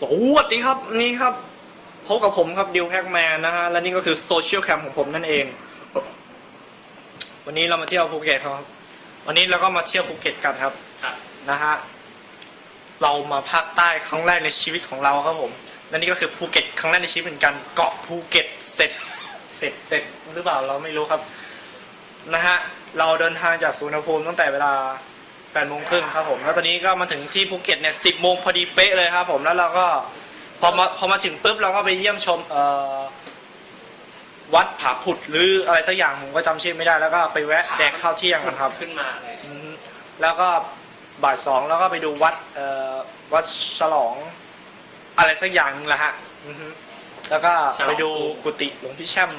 สวัสดีครับนี่ครับพบกับผมครับดิวแพ็กแมนนะฮะและนี่ก็คือโซเชียลแคมของผมนั่นเอง วันนี้เรามาเที่ยวภูเก็ตครับ วันนี้เราก็มาเที่ยวภูเก็ตกันครับครับนะฮะเรามาภาคใต้ครั้งแรกในชีวิตของเราครับผมและนี่ก็คือภูเก็ตครั้งแรกในชีวิตเหมือนกันเกาะภูเก็ตเสร็จเสร็จเสร็จหรือเปล่าเราไม่รู้ครับนะฮะเราเดินทางจากสุวรรณภูมิตั้งแต่เวลา 8โมงครึ่งครับผม แล้วตอนนี้ก็มาถึงที่ภูเก็ตเนี่ย10โมงพอดีเป๊ะเลยครับผม แล้วเราก็พอมาพอมาถึงปุ๊บเราก็ไปเยี่ยมชมเอ่อวัดผาผุดหรืออะไรสักอย่างผมก็จำชื่อไม่ได้ แล้วก็ไปแวะแดกข้าวเที่ยงกันครับ ขึ้นมาเลยอืมแล้วก็บ่ายสองแล้วก็ไปดูวัดเอ่อวัดฉลอง อะไรสักอย่างหนึงแหละฮะอือฮึแล้วก็ไปดูกุฏิหลวงพี่แช่ม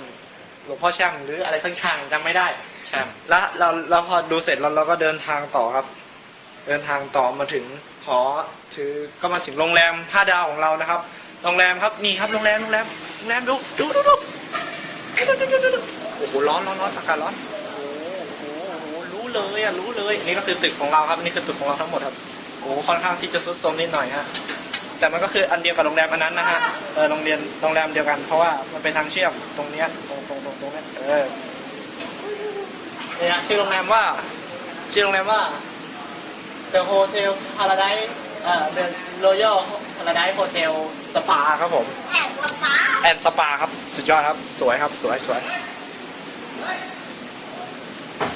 หลวงพ่อแช่มหรืออะไรสักอย่างจำไม่ได้ใช่แล้วเราเราพอดูเสร็จแล้วเราก็เดินทางต่อครับ เดินทางต่อมาถึงหอถือก็มาถึงโรงแรมห้าดาวของเรานะครับ โรงแรมครับนี่ครับโรงแรมโรงแรมโรงแรมดูดูดูดูโอ้โหร้อนร้อนร้อนอากาศร้อนโอ้โหรู้เลยอะรู้เลยนี่ก็คือตึกของเราครับนี่คือตึกของเราทั้งหมดครับโอ้ค่อนข้างที่จะซุดซมนิดหน่อยฮะแต่มันก็คืออันเดียวกับโรงแรมอันนั้นนะฮะเออโรงเรียนโรงแรมเดียวกันเพราะว่ามันเป็นทางเชื่อมตรงเนี้ยตรงตรงตรงตรงเนี้ยเออเนี่ยชื่อโรงแรมว่าชื่อโรงแรมว่า The Hotel Paradise เอ่อ The Royal Paradise Hotel Spa ครับผม แอนสปาแอนสปาครับ สุดยอดครับ สวยครับ สวยสวย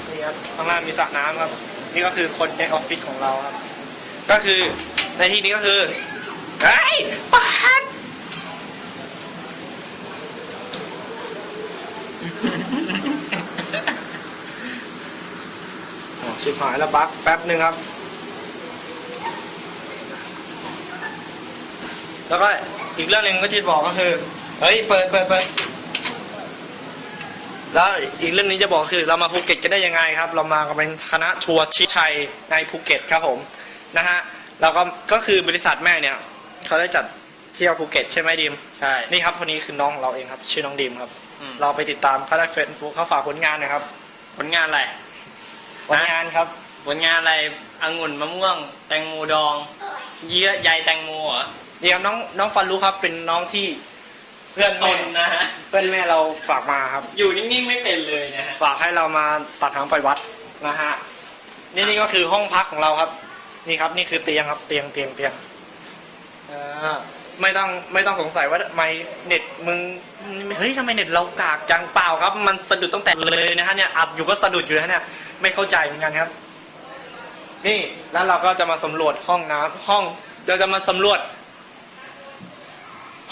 นี่ครับข้างล่างมีสระน้ำครับ นี่ก็คือคนในออฟฟิศของเราครับ ก็คือในที่นี้ก็คือไอ้ยปาดอ๋อชิบหายแล้วบั๊กแป๊บหนึ่งครับ แล้วก็อีกเรื่องหนึ่งก็ที่บอกก็คือเฮ้ยเปิดเปิดเปิดแล้วอีกเรื่องนี้จะบอกคือเรามาภูเก็ตกันได้ยังไงครับ เรามากันเป็นคณะทัวร์ชิดชัยในภูเก็ตครับผมนะฮะเราก็ก็คือบริษัทแม่เนี่ยเขาได้จัดเที่ยวภูเก็ตใช่ไหมดิมใช่นี่ครับคนนี้คือน้องเราเองครับ ชื่อน้องดิมครับอืมเราไปติดตามเขาได้เฟซบุ๊กเขาฝากผลงานหนะครับ ผลงานอะไรผลงานครับ ผลงานอะไรองุ่นมะม่วง แตงโมดอง เยื่อใยแตงโมเหรอ นี่ครับน้องน้องฟันรู้ครับเป็นน้องที่เพื่อนซแม่นนะฮะ เพื่อนแม่เราฝากมาครับ อยู่นิ่งๆไม่เป็นเลยนะฮะ ฝากให้เรามาตัดหางไปวัดนะฮะนี่นี่ก็คือห้องพักของเราครับ นี่ครับนี่คือเตียงครับเตียงเตียงเตียงอ่าไม่ต้องไม่ต้องสงสัยว่าทำไมเน็ตมึงเฮ้ยทำไมเน็ตเรากากจังเปล่าครับ มันสะดุดตั้งแต่เลยนะฮะเนี่ยอัดอยู่ก็สะดุดอยู่นะเนี่ยไม่เข้าใจเหมือนกันครับ นี่แล้วเราก็จะมาสำรวจห้องน้ำห้องเราจะมาสำรวจ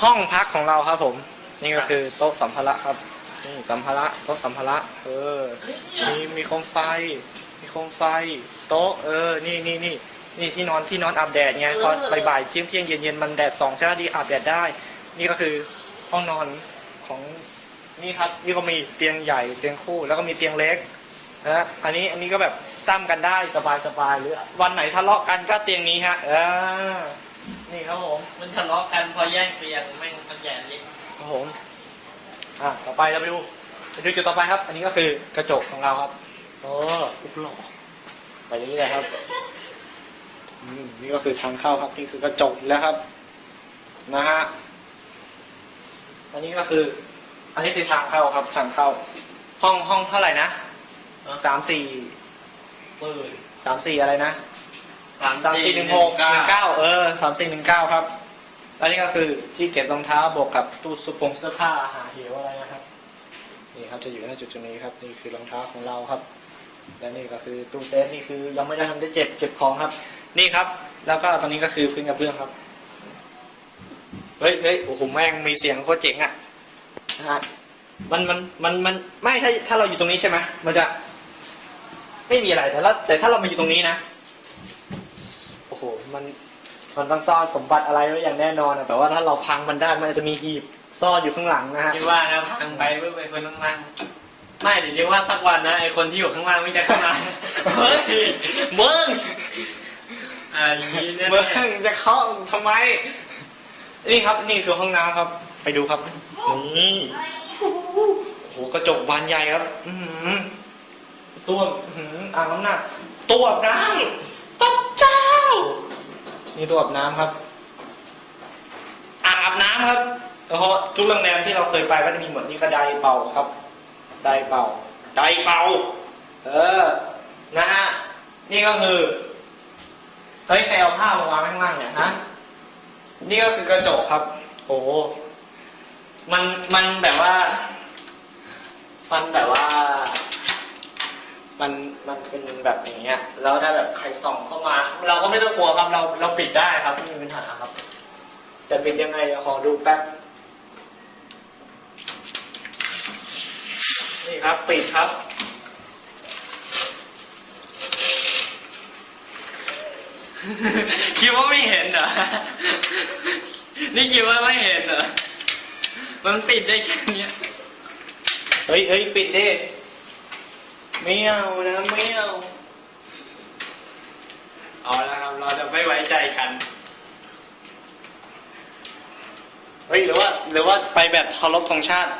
ห้องพักของเราครับผม นี่ก็คือโต๊ะสัมภาระครับนี่สัมภาระโต๊ะสัมภาระเออมีมีโคมไฟ มีโคมไฟ โต๊ะเออ นี่นี่นี่นี่ที่นอนที่นอนอาบแดดไงพอบ่ายๆเที่ยงเที่ยงเย็นเย็นๆมันแดดสองใช่ไหมดีอาบแดดได้ นี่ก็คือห้องนอนของนี่ครับนี่ก็มีเตียงใหญ่เตียงคู่แล้วก็มีเตียงเล็กนะอันนี้อันนี้ก็แบบซ้ำกันได้สบายสบายๆหรือวันไหนทะเลาะกันก็เตียงนี้ฮะเออ นี่ครับผม มันทะเลาะกันพอแย่งเตียงแม่งมันแย่เล็กครับผมอะต่อไปเราไปดูไปดูจุดต่อไปครับ อันนี้ก็คือกระจกของเราครับโอ้อุปหล่อไปเรื่อยๆครับอืมนี่ก็คือทางเข้าครับ นี่คือกระจกแล้วครับ นะฮะอันนี้ก็คือ อันนี้คือทางเข้าครับทางเข้า ห้องห้องเท่าไหร่นะสามสี่เปิดสามสี่อะไรนะ สามสี่หนึ่งหกหนึ่งเก้าเก้าเออสามสี่หนึ่งเก้าครับแล้วนี่ก็คือที่เก็บรองเท้าบวกกับตู้สุปงเสื้อผ้าหาเหวอะไรนะครับนี่ครับจะอยู่ในจุดจุดนี้ครับนี่คือรองเท้าของเราครับ และนี่ก็คือตู้เซฟนี่คือยังไม่ได้ทำได้เจ็บเก็บของครับ นี่ครับ แล้วก็ตอนนี้ก็คือพื้นกระเบื้องครับเฮ้ยเฮ้ยโอ้โหแม่งมีเสียงโคตรเจ๋งอะนะฮะมันมันมันมันไม่ถ้าถ้าเราอยู่ตรงนี้ใช่ไหมมันจะไม่มีอะไรแต่ละแต่ถ้าเรามาอยู่ตรงนี้นะโอ้โห มันมันต้องซ่อนสมบัติอะไรไว้อย่างแน่นอนอะแต่ว่าถ้าเราพังมันได้มันจะมีหีบซ่อนอยู่ข้างหลังนะฮะคิดว่านะพังไปเพื่อไปคนข้างล่างไม่เดี๋ยวเรียกว่าสักวันนะไอคนที่อยู่ข้างล่างไม่จะขึ้นมาเฮ้ยเบิ้งอ่าอย่างนี้เนี่ยเบิ้งจะเคาะทำไม นี่ครับนี่คือห้องน้ำครับ ไปดูครับ นี่โอ้โหกระจกบานใหญ่ครับ อือหือส้วมอื้อหืออ่างน้ำหนักตัว อาบน้ำพระเจ้านี่ตัวอาบน้ำครับำครับเพราะทุกโรงแรมที่เราเคยไปก็จะมีหมดนี่ก็ไดเป่าครับไดเป่าไดเป่า เออ นะฮะ นี่ก็คือ เฮ้ยใครเอาผ้ามาวางข้างล่างเนี่ยฮะ นี่ก็คือกระจกครับ โอ้โหมัน มันแบบว่า มันแบบว่า มันมันเป็นแบบอย่างเงี้ยแล้วถ้าแบบใครส่องเข้ามา เราก็ไม่ต้องกลัวครับเราเราปิดได้ครับไม่มีปัญหาครับ แต่ปิดยังไงเดี๋ยวขอดูแป๊บนี่ครับปิดครับคิดว่าไม่เห็นเหรอ นี่คิดว่าไม่เห็นเหรอ มันปิดได้แค่เนี้ยเฮ้ยเฮ้ยปิดดิ ไม่เอานะไม่เอาเอาละครับเราจะไม่ไว้ใจกันเฮ้ยหรือว่าหรือว่าไปแบบเคารพธงชาติ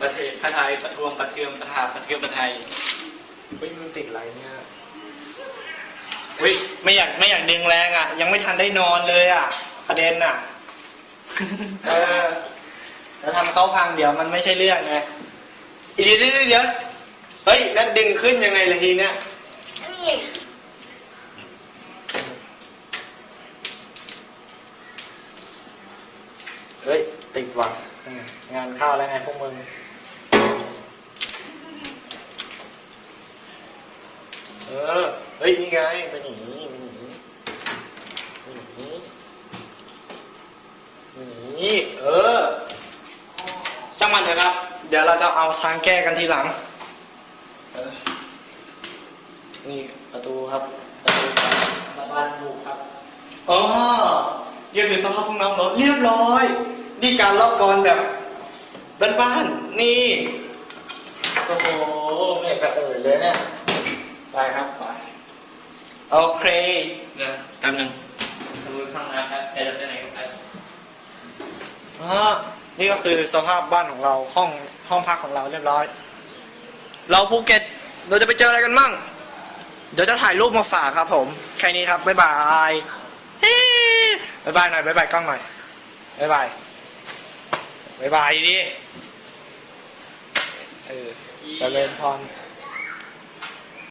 ประเทศพระไทยประท้วงประเทืองประทาประเทืองประไทยเฮ้ยมันติดอะไรเนี่ยเฮ้ยไม่อยากไม่อยากดึงแรงอะ ยังไม่ทันได้นอนเลยอะ ประเด็นอะเออแล้วทำเขาพังเดี๋ยวมันไม่ใช่เรื่องไง อีเดี๋ยวเดี๋ยวเดี๋ยวเฮ้ยแล้วดึงขึ้นยังไงล่ะทีเนี้ยนี่เฮ้ย ติดว่ะงานเข้าแล้วไงพวกมึงเออเฮ้ย นี่ไงเป็นอย่างนี้เป็นอย่างนี้เป็นอย่างนี้เป็นอย่างนี้เออ ช่างมันเถอะครับ เดี๋ยวเราจะเอาทางแก้กันทีหลังเออนี่ประตูครับประตูบ้านบุกครับอ๋อนี่คือสภาพห้องน้ำรถเรียบร้อย นี่การลอกกรแบบบ้านๆนี่ โอ้โหไม่อยากจะเอ่ยเลยเนี่ย ไปครับไปโอเคเดี๋ยวแป๊บนึงดูห้องน้ำครับแกจะไปไหนกันไปอ่านี่ก็คือสภาพบ้านของเราห้อง ห้องพักของเราเรียบร้อย เราภูเก็ตเราจะไปเจออะไรกันมั่ง เดี๋ยวจะถ่ายรูปมาฝากครับ ผม แค่นี้ครับ บ๊ายบายบ๊ายบายหน่อยบ๊ายบายกล้องหน่อยบ๊ายบายบ๊ายบายดีเออเล่นพร